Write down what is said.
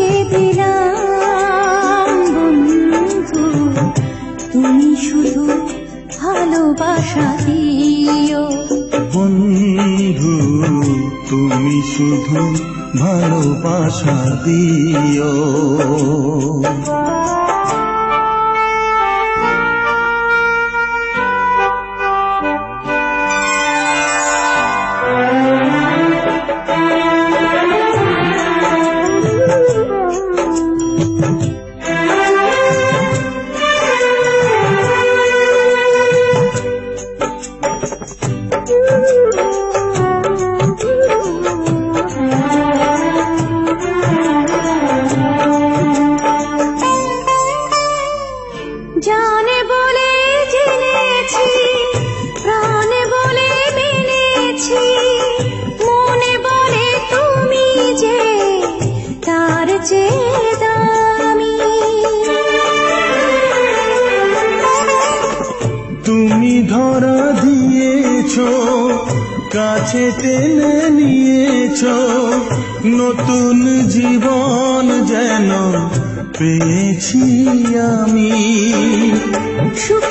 তোমাকে দিলাম বন্ধু। তুমি শুধু ভালোবাসা দিও। বন্ধু তুমি শুধু ভালোবাসা দিও। তুমি ধরা দিয়েছ কাছে টেনে নিয়েছ নতুন জীবন যেন পেয়েছি আমি। সুখ